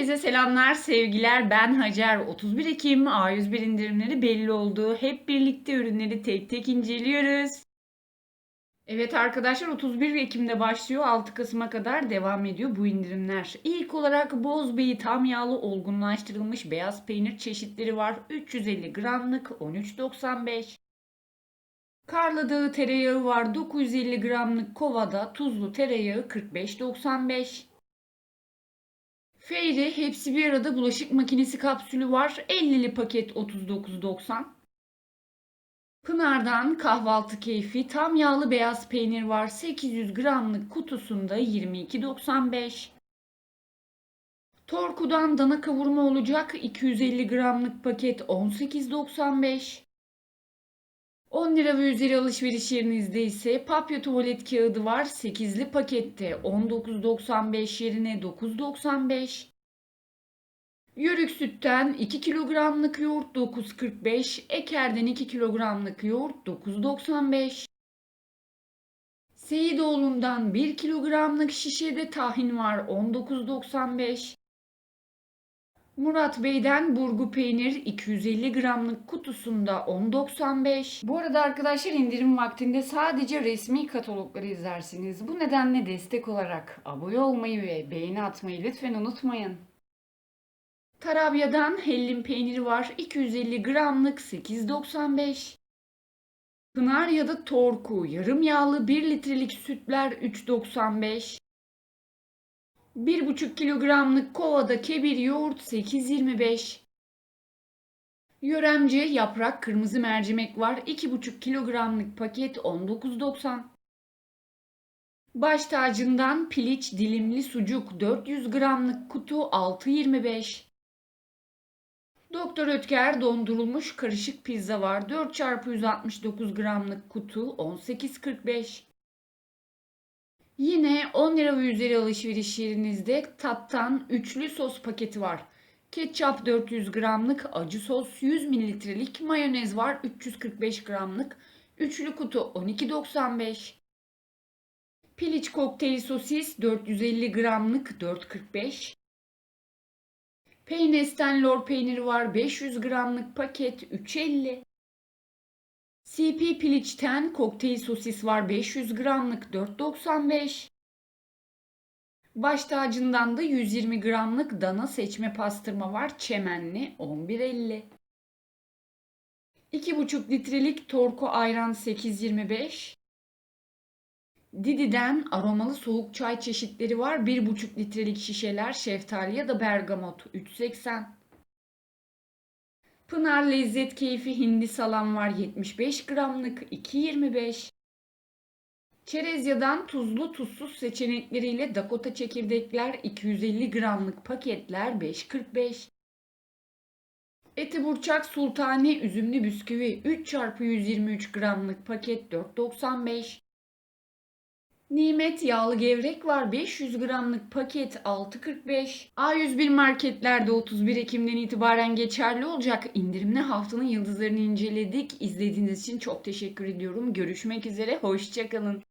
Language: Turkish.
Herkese selamlar, sevgiler. Ben Hacer. 31 Ekim A101 indirimleri belli oldu. Hep birlikte ürünleri tek tek inceliyoruz. Evet arkadaşlar 31 Ekim'de başlıyor. 6 Kasım'a kadar devam ediyor bu indirimler. İlk olarak Bozbey'i tam yağlı olgunlaştırılmış beyaz peynir çeşitleri var. 350 gramlık 13.95. Karlı Dağı tereyağı var. 950 gramlık kovada tuzlu tereyağı 45.95. Feyre hepsi bir arada bulaşık makinesi kapsülü var. 50'li paket 39.90. Pınar'dan kahvaltı keyfi tam yağlı beyaz peynir var. 800 gramlık kutusunda 22.95. Torku'dan dana kavurma olacak 250 gramlık paket 18.95. 10 lira ve üzeri alışveriş yerinizde ise papya tuvalet kağıdı var. 8'li pakette 19.95 yerine 9.95. Yörük sütten 2 kilogramlık yoğurt 9.45. Eker'den 2 kilogramlık yoğurt 9.95. Seyidoğlu'ndan 1 kilogramlık şişede tahin var 19.95. Murat Bey'den burgu peynir 250 gramlık kutusunda 10.95. Bu arada arkadaşlar indirim vaktinde sadece resmi katalogları izlersiniz. Bu nedenle destek olarak abone olmayı ve beğeni atmayı lütfen unutmayın. Tarabya'dan hellim peyniri var 250 gramlık 8.95. Pınar ya da Torku yarım yağlı 1 litrelik sütler 3.95. 1,5 kilogramlık kovada kebir yoğurt 8.25. Yöremce yaprak kırmızı mercimek var. 2,5 kilogramlık paket 19.90. Baş tacından piliç dilimli sucuk 400 gramlık kutu 6.25. Doktor Ötker dondurulmuş karışık pizza var. 4 çarpı 169 gramlık kutu 18.45. Yine 10 lira ve üzeri alışveriş yerinizde tattan üçlü sos paketi var. Ketçap 400 gramlık, acı sos 100 mililitrelik, mayonez var 345 gramlık, üçlü kutu 12.95. Piliç kokteyl sosis 450 gramlık 4.45. Peynes'ten lor peyniri var 500 gramlık paket 3.50. CP piliçten kokteyl sosis var 500 gramlık 4.95. Baş tacından da 120 gramlık dana seçme pastırma var çemenli 11.50. 2,5 litrelik Torku ayran 8.25. Didi'den aromalı soğuk çay çeşitleri var. 1,5 litrelik şişeler şeftali ya da bergamot 3.80. Pınar Lezzet Keyfi hindi salam var 75 gramlık 2.25. Çerezya'dan tuzlu tuzsuz seçenekleriyle Dakota çekirdekler 250 gramlık paketler 5.45. Eti burçak sultani üzümlü bisküvi 3 çarpı 123 gramlık paket 4.95. Nimet yağlı gevrek var 500 gramlık paket 6.45. A101 marketlerde 31 Ekim'den itibaren geçerli olacak indirimli haftanın yıldızlarını inceledik. İzlediğiniz için çok teşekkür ediyorum. Görüşmek üzere, hoşçakalın.